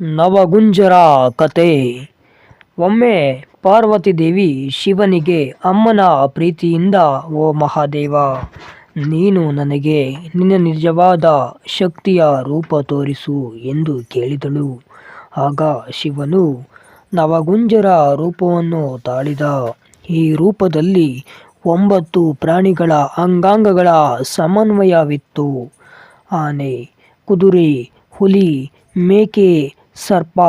ನವಗುಂಜರ ಕತೆ ಒಮ್ಮೆ ಪಾರ್ವತಿ ದೇವಿ ಶಿವನಿಗೆ, ಅಮ್ಮನ ಪ್ರೀತಿಯಿಂದ ಓ ಮಹಾದೇವ, ನೀನು ನನಗೆ ನಿನ್ನ ನಿಜವಾದ ಶಕ್ತಿಯ ರೂಪ ತೋರಿಸು ಎಂದು ಕೇಳಿದಳು. ಆಗ ಶಿವನು ನವಗುಂಜರ ರೂಪವನ್ನು ತಾಳಿದ. ಈ ರೂಪದಲ್ಲಿ ಒಂಬತ್ತು ಪ್ರಾಣಿಗಳ ಅಂಗಾಂಗಗಳ ಸಮನ್ವಯವಿತ್ತು. ಆನೆ, ಕುದುರೆ, ಹುಲಿ, ಮೇಕೆ ಸರ್ಪ,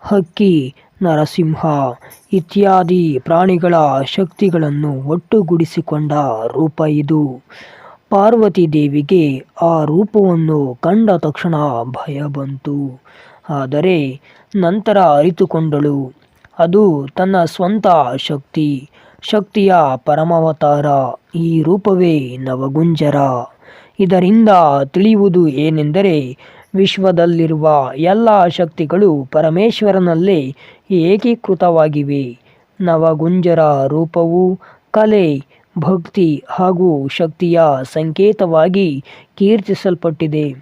ಹಕ್ಕಿ, ನರಸಿಂಹ ಇತ್ಯಾದಿ ಪ್ರಾಣಿಗಳ ಶಕ್ತಿಗಳನ್ನು ಒಟ್ಟುಗೂಡಿಸಿಕೊಂಡ ರೂಪ ಇದು. ಪಾರ್ವತಿ ದೇವಿಗೆ ಆ ರೂಪವನ್ನು ಕಂಡ ತಕ್ಷಣ ಭಯ ಬಂತು. ಆದರೆ ನಂತರ ಅರಿತುಕೊಂಡಳು, ಅದು ತನ್ನ ಸ್ವಂತ ಶಕ್ತಿ, ಶಕ್ತಿಯ ಪರಮಾವತಾರ, ಈ ರೂಪವೇ ನವಗುಂಜರ. ಇದರಿಂದ ತಿಳಿಯುವುದು ಏನೆಂದರೆ ವಿಶ್ವದಲ್ಲಿರುವ ಎಲ್ಲ ಶಕ್ತಿಗಳು ಪರಮೇಶ್ವರನಲ್ಲೇ ಏಕೀಕೃತವಾಗಿವೆ. ನವಗುಂಜರ ರೂಪವು ಕಲೆ, ಭಕ್ತಿ ಹಾಗೂ ಶಕ್ತಿಯ ಸಂಕೇತವಾಗಿ ಕೀರ್ತಿಸಲ್ಪಟ್ಟಿದೆ.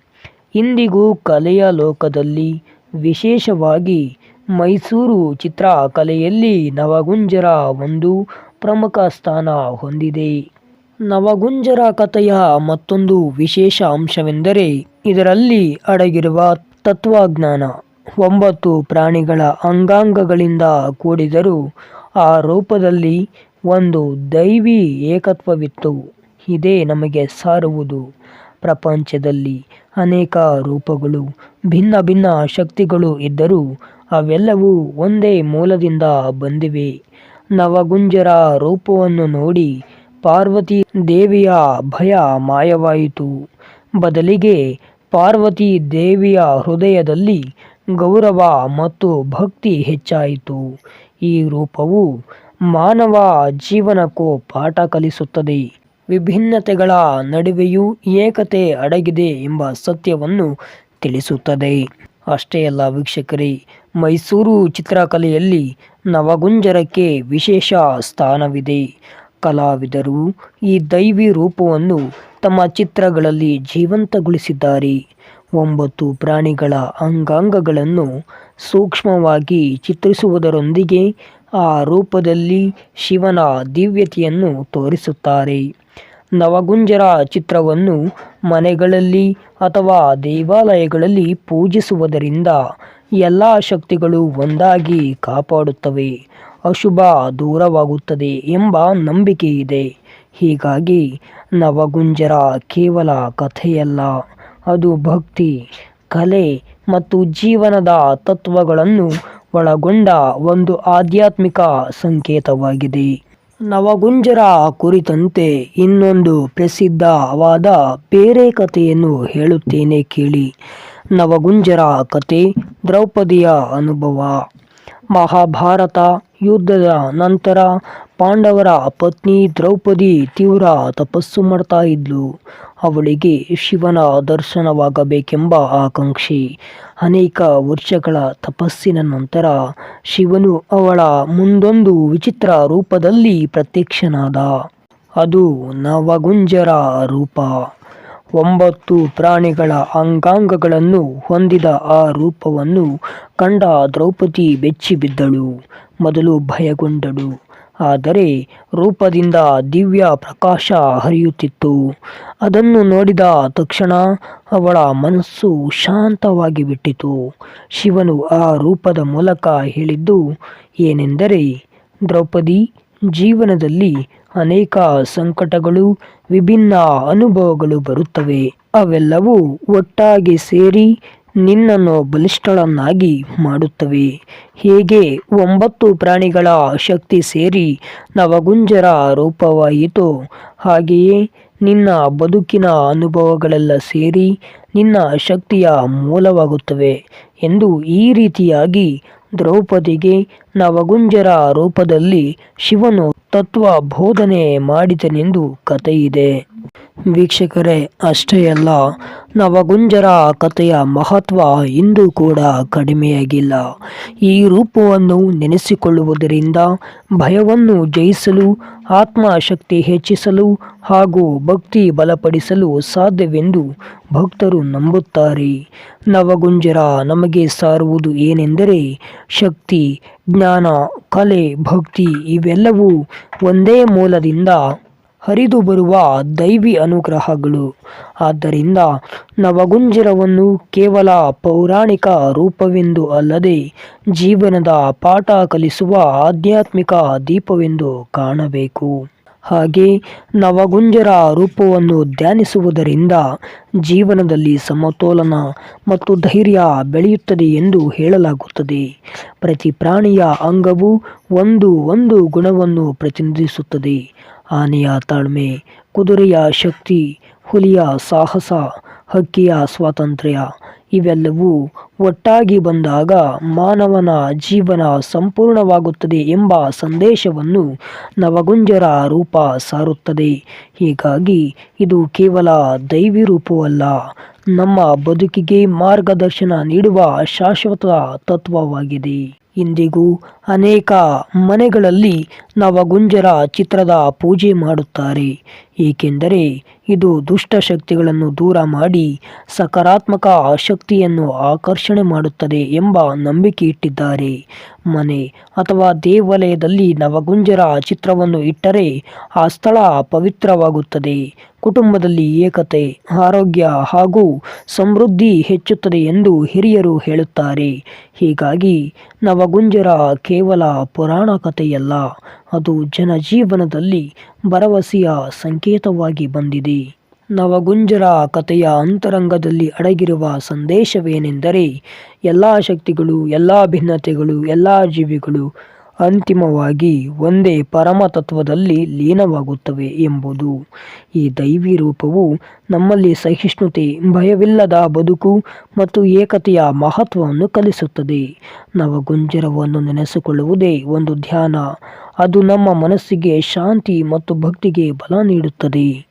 ಇಂದಿಗೂ ಕಲೆಯ ಲೋಕದಲ್ಲಿ, ವಿಶೇಷವಾಗಿ ಮೈಸೂರು ಚಿತ್ರಕಲೆಯಲ್ಲಿ ನವಗುಂಜರ ಒಂದು ಪ್ರಮುಖ ಸ್ಥಾನ ಹೊಂದಿದೆ. ನವಗುಂಜರ ಕಥೆಯ ಮತ್ತೊಂದು ವಿಶೇಷ ಅಂಶವೆಂದರೆ ಇದರಲ್ಲಿ ಅಡಗಿರುವ ತತ್ವಜ್ಞಾನ. ಒಂಬತ್ತು ಪ್ರಾಣಿಗಳ ಅಂಗಾಂಗಗಳಿಂದ ಕೂಡಿದರೂ ಆ ರೂಪದಲ್ಲಿ ಒಂದು ದೈವಿ ಏಕತ್ವವಿತ್ತು. ಇದೇ ನಮಗೆ ಸಾರುವುದು. ಪ್ರಪಂಚದಲ್ಲಿ ಅನೇಕ ರೂಪಗಳು, ಭಿನ್ನ ಭಿನ್ನ ಶಕ್ತಿಗಳು ಇದ್ದರೂ ಅವೆಲ್ಲವೂ ಒಂದೇ ಮೂಲದಿಂದ ಬಂದಿವೆ. ನವಗುಂಜರ ರೂಪವನ್ನು ನೋಡಿ ಪಾರ್ವತಿ ದೇವಿಯ ಭಯ ಮಾಯವಾಯಿತು. ಬದಲಿಗೆ ಪಾರ್ವತಿ ದೇವಿಯ ಹೃದಯದಲ್ಲಿ ಗೌರವ ಮತ್ತು ಭಕ್ತಿ ಹೆಚ್ಚಾಯಿತು. ಈ ರೂಪವು ಮಾನವ ಜೀವನಕ್ಕೂ ಪಾಠ ಕಲಿಸುತ್ತದೆ. ವಿಭಿನ್ನತೆಗಳ ನಡುವೆಯೂ ಏಕತೆ ಅಡಗಿದೆ ಎಂಬ ಸತ್ಯವನ್ನು ತಿಳಿಸುತ್ತದೆ. ಅಷ್ಟೇ ಅಲ್ಲ ವೀಕ್ಷಕರೇ, ಮೈಸೂರು ಚಿತ್ರಕಲೆಯಲ್ಲಿ ನವಗುಂಜರಕ್ಕೆ ವಿಶೇಷ ಸ್ಥಾನವಿದೆ. ಕಲಾವಿದರು ಈ ದೈವಿ ರೂಪವನ್ನು ತಮ್ಮ ಚಿತ್ರಗಳಲ್ಲಿ ಜೀವಂತಗೊಳಿಸಿದ್ದಾರೆ. ಒಂಬತ್ತು ಪ್ರಾಣಿಗಳ ಅಂಗಾಂಗಗಳನ್ನು ಸೂಕ್ಷ್ಮವಾಗಿ ಚಿತ್ರಿಸುವುದರೊಂದಿಗೆ ಆ ರೂಪದಲ್ಲಿ ಶಿವನ ದಿವ್ಯತೆಯನ್ನು ತೋರಿಸುತ್ತಾರೆ. ನವಗುಂಜರ ಚಿತ್ರವನ್ನು ಮನೆಗಳಲ್ಲಿ ಅಥವಾ ದೇವಾಲಯಗಳಲ್ಲಿ ಪೂಜಿಸುವುದರಿಂದ ಎಲ್ಲ ಶಕ್ತಿಗಳು ಒಂದಾಗಿ ಕಾಪಾಡುತ್ತವೆ. ಅಶುಭ ದೂರವಾಗುತ್ತದೆ ಎಂಬ ನಂಬಿಕೆ ಇದೆ ಹೀಗಾಗಿ ನವಗುಂಜರ ಕೇವಲ ಕಥೆಯಲ್ಲ, ಅದು ಭಕ್ತಿ, ಕಲೆ ಮತ್ತು ಜೀವನದ ತತ್ವಗಳನ್ನು ಒಳಗೊಂಡ ಒಂದು ಆಧ್ಯಾತ್ಮಿಕ ಸಂಕೇತವಾಗಿದೆ. ನವಗುಂಜರ ಕುರಿತಂತೆ ಇನ್ನೊಂದು ಪ್ರಸಿದ್ಧವಾದ ಬೇರೆ ಕಥೆಯನ್ನು ಹೇಳುತ್ತೇನೆ ಕೇಳಿ. ನವಗುಂಜರ ಕತೆ ದ್ರೌಪದಿಯ ಅನುಭವ. ಮಹಾಭಾರತ ಯುದ್ಧದ ನಂತರ ಪಾಂಡವರ ಪತ್ನಿ ದ್ರೌಪದಿ ತೀವ್ರ ತಪಸ್ಸು ಮಾಡ್ತಾ ಇದ್ಲು. ಅವಳಿಗೆ ಶಿವನ ದರ್ಶನವಾಗಬೇಕೆಂಬ ಆಕಾಂಕ್ಷೆ. ಅನೇಕ ವರ್ಷಗಳ ತಪಸ್ಸಿನ ನಂತರ ಶಿವನು ಅವಳ ಮುಂದೊಂದು ವಿಚಿತ್ರ ರೂಪದಲ್ಲಿ ಪ್ರತ್ಯಕ್ಷನಾದ. ಅದು ನವಗುಂಜರ ರೂಪ. ಒಂಬತ್ತು ಪ್ರಾಣಿಗಳ ಅಂಗಾಂಗಗಳನ್ನು ಹೊಂದಿದ ಆ ರೂಪವನ್ನು ಕಂಡ ದ್ರೌಪದಿ ಬೆಚ್ಚಿಬಿದ್ದಳು, ಮೊದಲು ಭಯಗೊಂಡಳು. ಆದರೆ ರೂಪದಿಂದ ದಿವ್ಯ ಪ್ರಕಾಶ ಹರಿಯುತ್ತಿತ್ತು. ಅದನ್ನು ನೋಡಿದ ತಕ್ಷಣ ಅವಳ ಮನಸ್ಸು ಶಾಂತವಾಗಿ ಬಿಟ್ಟಿತು ಶಿವನು ಆ ರೂಪದ ಮೂಲಕ ಹೇಳಿದ್ದು ಏನೆಂದರೆ, ದ್ರೌಪದಿ, ಜೀವನದಲ್ಲಿ ಅನೇಕ ಸಂಕಟಗಳು, ವಿಭಿನ್ನ ಅನುಭವಗಳು ಬರುತ್ತವೆ. ಅವೆಲ್ಲವೂ ಒಟ್ಟಾಗಿ ಸೇರಿ ನಿನ್ನನ್ನು ಬಲಿಷ್ಠಳನ್ನಾಗಿ ಮಾಡುತ್ತವೆ. ಹೇಗೆ ಒಂಬತ್ತು ಪ್ರಾಣಿಗಳ ಶಕ್ತಿ ಸೇರಿ ನವಗುಂಜರ ರೂಪವಾಯಿತು, ಹಾಗೆಯೇ ನಿನ್ನ ಬದುಕಿನ ಅನುಭವಗಳೆಲ್ಲ ಸೇರಿ ನಿನ್ನ ಶಕ್ತಿಯ ಮೂಲವಾಗುತ್ತವೆ ಎಂದು ಈ ರೀತಿಯಾಗಿ ದ್ರೌಪದಿಗೆ ನವಗುಂಜರ ರೂಪದಲ್ಲಿ ಶಿವನು ತತ್ವ ಬೋಧನೆ ಮಾಡಿದನೆಂದು ಕಥೆಯಿದೆ. ವೀಕ್ಷಕರೇ, ಅಷ್ಟೇ ಅಲ್ಲ, ನವಗುಂಜರ ಕಥೆಯ ಮಹತ್ವ ಇಂದು ಕೂಡ ಕಡಿಮೆಯಾಗಿಲ್ಲ. ಈ ರೂಪವನ್ನು ನೆನೆಸಿಕೊಳ್ಳುವುದರಿಂದ ಭಯವನ್ನು ಜಯಿಸಲು, ಆತ್ಮಶಕ್ತಿ ಹೆಚ್ಚಿಸಲು ಹಾಗೂ ಭಕ್ತಿ ಬಲಪಡಿಸಲು ಸಾಧ್ಯವೆಂದು ಭಕ್ತರು ನಂಬುತ್ತಾರೆ. ನವಗುಂಜರ ನಮಗೆ ಸಾರುವುದು ಏನೆಂದರೆ ಶಕ್ತಿ, ಜ್ಞಾನ, ಕಲೆ, ಭಕ್ತಿ ಇವೆಲ್ಲವೂ ಒಂದೇ ಮೂಲದಿಂದ ಹರಿದು ಬರುವ ದೈವಿ ಅನುಗ್ರಹಗಳು. ಆದ್ದರಿಂದ ನವಗುಂಜರವನ್ನು ಕೇವಲ ಪೌರಾಣಿಕ ರೂಪವೆಂದು ಅಲ್ಲದೆ ಜೀವನದ ಪಾಠ ಕಲಿಸುವ ಆಧ್ಯಾತ್ಮಿಕ ದೀಪವೆಂದು ಕಾಣಬೇಕು. ಹಾಗೆ ನವಗುಂಜರ ರೂಪವನ್ನು ಧ್ಯಾನಿಸುವುದರಿಂದ ಜೀವನದಲ್ಲಿ ಸಮತೋಲನ ಮತ್ತು ಧೈರ್ಯ ಬೆಳೆಯುತ್ತದೆ ಎಂದು ಹೇಳಲಾಗುತ್ತದೆ. ಪ್ರತಿ ಪ್ರಾಣಿಯ ಅಂಗವು ಒಂದು ಒಂದು ಗುಣವನ್ನು ಪ್ರತಿನಿಧಿಸುತ್ತದೆ. ಆನೆಯ ತಾಳ್ಮೆ, ಕುದುರೆಯ ಶಕ್ತಿ, ಹುಲಿಯ ಸಾಹಸ, ಹಕ್ಕಿಯ ಸ್ವಾತಂತ್ರ್ಯ ಇವೆಲ್ಲವೂ ಒಟ್ಟಾಗಿ ಬಂದಾಗ ಮಾನವನ ಜೀವನ ಸಂಪೂರ್ಣವಾಗುತ್ತದೆ ಎಂಬ ಸಂದೇಶವನ್ನು ನವಗುಂಜರ ರೂಪ ಸಾರುತ್ತದೆ. ಹೀಗಾಗಿ ಇದು ಕೇವಲ ದೈವಿ ರೂಪವಲ್ಲ, ನಮ್ಮ ಬದುಕಿಗೆ ಮಾರ್ಗದರ್ಶನ ನೀಡುವ ಶಾಶ್ವತ ತತ್ವವಾಗಿದೆ. ಇಂದಿಗೂ ಅನೇಕ ಮನೆಗಳಲ್ಲಿ ನವಗುಂಜರ ಚಿತ್ರದ ಪೂಜೆ ಮಾಡುತ್ತಾರೆ. ಏಕೆಂದರೆ ಇದು ದುಷ್ಟ ಶಕ್ತಿಗಳನ್ನು ದೂರ ಮಾಡಿ ಸಕಾರಾತ್ಮಕ ಆಸಕ್ತಿಯನ್ನು ಆಕರ್ಷಣೆ ಮಾಡುತ್ತದೆ ಎಂಬ ನಂಬಿಕೆ ಇಟ್ಟಿದ್ದಾರೆ. ಮನೆ ಅಥವಾ ದೇವಾಲಯದಲ್ಲಿ ನವಗುಂಜರ ಚಿತ್ರವನ್ನು ಇಟ್ಟರೆ ಆ ಸ್ಥಳ ಪವಿತ್ರವಾಗುತ್ತದೆ. ಕುಟುಂಬದಲ್ಲಿ ಏಕತೆ, ಆರೋಗ್ಯ ಹಾಗೂ ಸಮೃದ್ಧಿ ಹೆಚ್ಚುತ್ತದೆ ಎಂದು ಹಿರಿಯರು ಹೇಳುತ್ತಾರೆ. ಹೀಗಾಗಿ ನವಗುಂಜರ ಕೇವಲ ಪುರಾಣ ಕಥೆಯಲ್ಲ, ಅದು ಜನಜೀವನದಲ್ಲಿ ಭರವಸೆಯ ಸಂಕೇತವಾಗಿ ಬಂದಿದೆ. ನವಗುಂಜರ ಕಥೆಯ ಅಂತರಂಗದಲ್ಲಿ ಅಡಗಿರುವ ಸಂದೇಶವೇನೆಂದರೆ ಎಲ್ಲ ಶಕ್ತಿಗಳು ಎಲ್ಲ ಭಿನ್ನತೆಗಳು ಎಲ್ಲ ಜೀವಿಗಳು ಅಂತಿಮವಾಗಿ ಒಂದೇ ಪರಮ ತತ್ವದಲ್ಲಿ ಲೀನವಾಗುತ್ತವೆ ಎಂಬುದು. ಈ ದೈವಿ ರೂಪವು ನಮ್ಮಲ್ಲಿ ಸಹಿಷ್ಣುತೆ, ಭಯವಿಲ್ಲದ ಬದುಕು ಮತ್ತು ಏಕತೆಯ ಮಹತ್ವವನ್ನು ಕಲಿಸುತ್ತದೆ. ನವಗುಂಜರವನ್ನು ನೆನೆಸಿಕೊಳ್ಳುವುದೇ ಒಂದು ಧ್ಯಾನ. ಅದು ನಮ್ಮ ಮನಸ್ಸಿಗೆ ಶಾಂತಿ ಮತ್ತು ಭಕ್ತಿಗೆ ಬಲ ನೀಡುತ್ತದೆ.